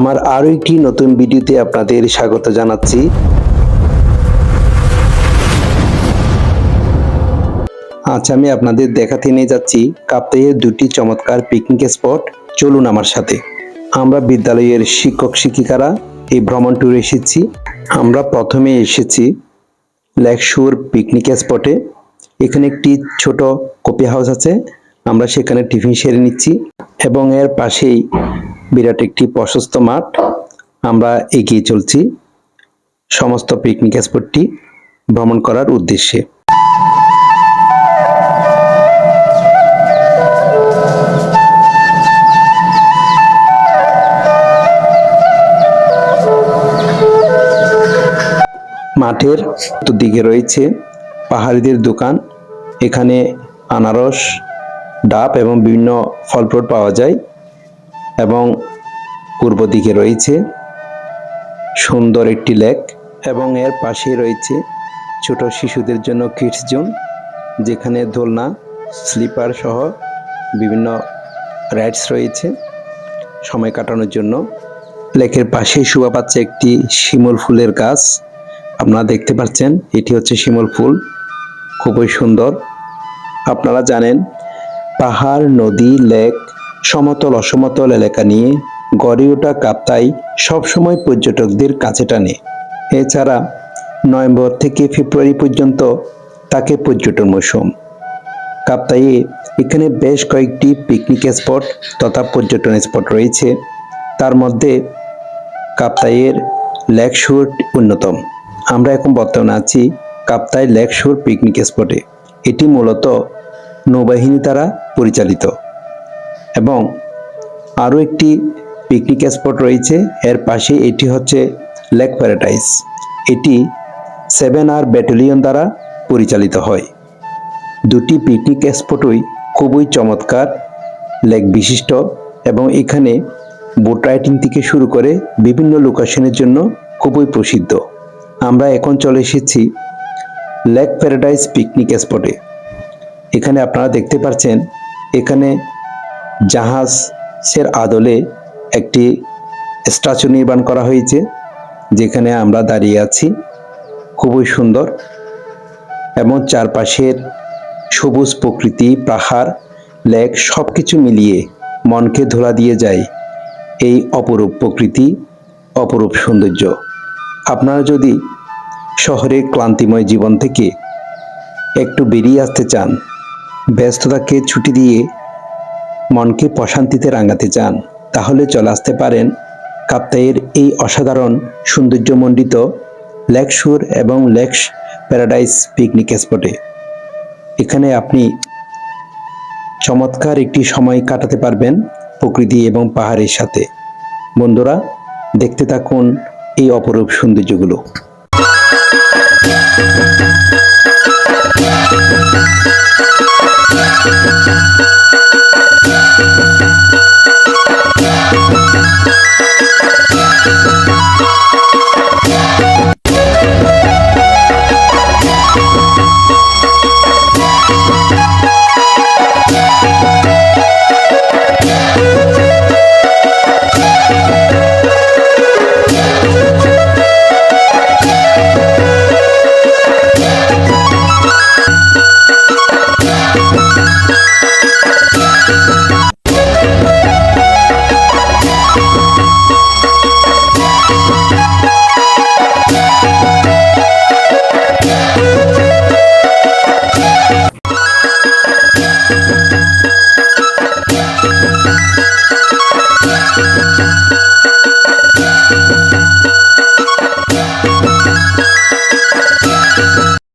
আমার আরও একটি নতুন ভিডিওতে আপনাদের স্বাগত জানাচ্ছি। আজ আমি আপনাদের দেখাতে নিয়ে যাচ্ছি কাপ্তাইয়ের দুটি চমৎকার পিকনিক স্পট চলুন আমার সাথে। আমরা বিদ্যালয়ের শিক্ষক শিক্ষিকারা এই ভ্রমণ ট্যুরে এসেছি। আমরা প্রথমে এসেছি লেকশুর পিকনিক স্পটে এখানে একটি ছোট কপি হাউস আছে। আমরা সেখানে টিফিন সেরে নিচ্ছি এবং এর পাশেই বিরাট একটি প্রশস্ত মাঠ। আমরা এগিয়ে চলছি সমস্ত পিকনিক স্পটটি ভ্রমণ করার উদ্দেশ্যে। মাঠের দিকে রয়েছে পাহাড়িদের দোকান। এখানে আনারস, ডাব এবং বিভিন্ন ফল ফ্রুট পাওয়া যায়। এবং পূর্ব দিকে রয়েছে সুন্দর একটি লেক এবং এর পাশেই রয়েছে ছোট শিশুদের জন্য কিডস জোন যেখানে দোলনা স্লিপার সহ বিভিন্ন রাইডস রয়েছে। সময় কাটানোর জন্য। লেকের পাশেই শোভা পাচ্ছে একটি শিমুল ফুলের গাছ। আপনারা দেখতে পাচ্ছেন, এটি হচ্ছে শিমুল ফুল। খুবই সুন্দর। আপনারা জানেন, পাহাড়, নদী, লেক সমতল অসমতল এলাকা নিয়ে গড়ে ওঠা কাপ্তাই সবসময় পর্যটকদের কাছে টানে। এছাড়া নভেম্বর থেকে ফেব্রুয়ারি পর্যন্ত তাকে পর্যটন মৌসুম। কাপ্তাইয়ে এখানে বেশ কয়েকটি পিকনিক স্পট তথা পর্যটন স্পট রয়েছে। তার মধ্যে কাপ্তাইয়ের লেক শুট অন্যতম। আমরা এখন বর্তমানে আছি কাপ্তাই লেক শুর পিকনিক স্পটে এটি মূলত নৌবাহিনী দ্বারা পরিচালিত। এবং আরও একটি পিকনিক স্পট রয়েছে। এর পাশে এটি হচ্ছে লেক প্যারাডাইস এটি সেভেন আর ব্যাটালিয়ন দ্বারা পরিচালিত হয়। দুটি পিকনিক স্পটই খুবই চমৎকার লেক বিশিষ্ট এবং এখানে বোট রাইডিং থেকে শুরু করে বিভিন্ন লোকেশনের জন্য খুবই প্রসিদ্ধ। আমরা এখন চলে এসেছি লেক প্যারাডাইস পিকনিক স্পটে এখানে আপনারা দেখতে পাচ্ছেন, এখানে জাহাজের আদলে একটি স্ট্যাচু নির্মাণ করা হয়েছে, যেখানে আমরা দাঁড়িয়ে আছি। খুবই সুন্দর এবং চারপাশের সবুজ প্রকৃতি, পাহাড়, লেক সব কিছু মিলিয়ে মনকে ধোলা দিয়ে যায় এই অপরূপ প্রকৃতি, অপরূপ সৌন্দর্য। আপনারা যদি শহরের ক্লান্তিময় জীবন থেকে একটু বেরিয়ে আসতে চান, ব্যস্ততাকে ছুটি দিয়ে মনকে প্রশান্তিতে রাঙাতে চান, তাহলে চলে আসতে পারেন কাপ্তাইয়ের এই অসাধারণ সৌন্দর্যমণ্ডিত লেকশুর এবং লেকস প্যারাডাইস পিকনিক স্পটে। এখানে আপনি চমৎকার একটি সময় কাটাতে পারবেন প্রকৃতি এবং পাহাড়ের সাথে। বন্ধুরা, দেখতে থাকুন এই অপরূপ সৌন্দর্যগুলো।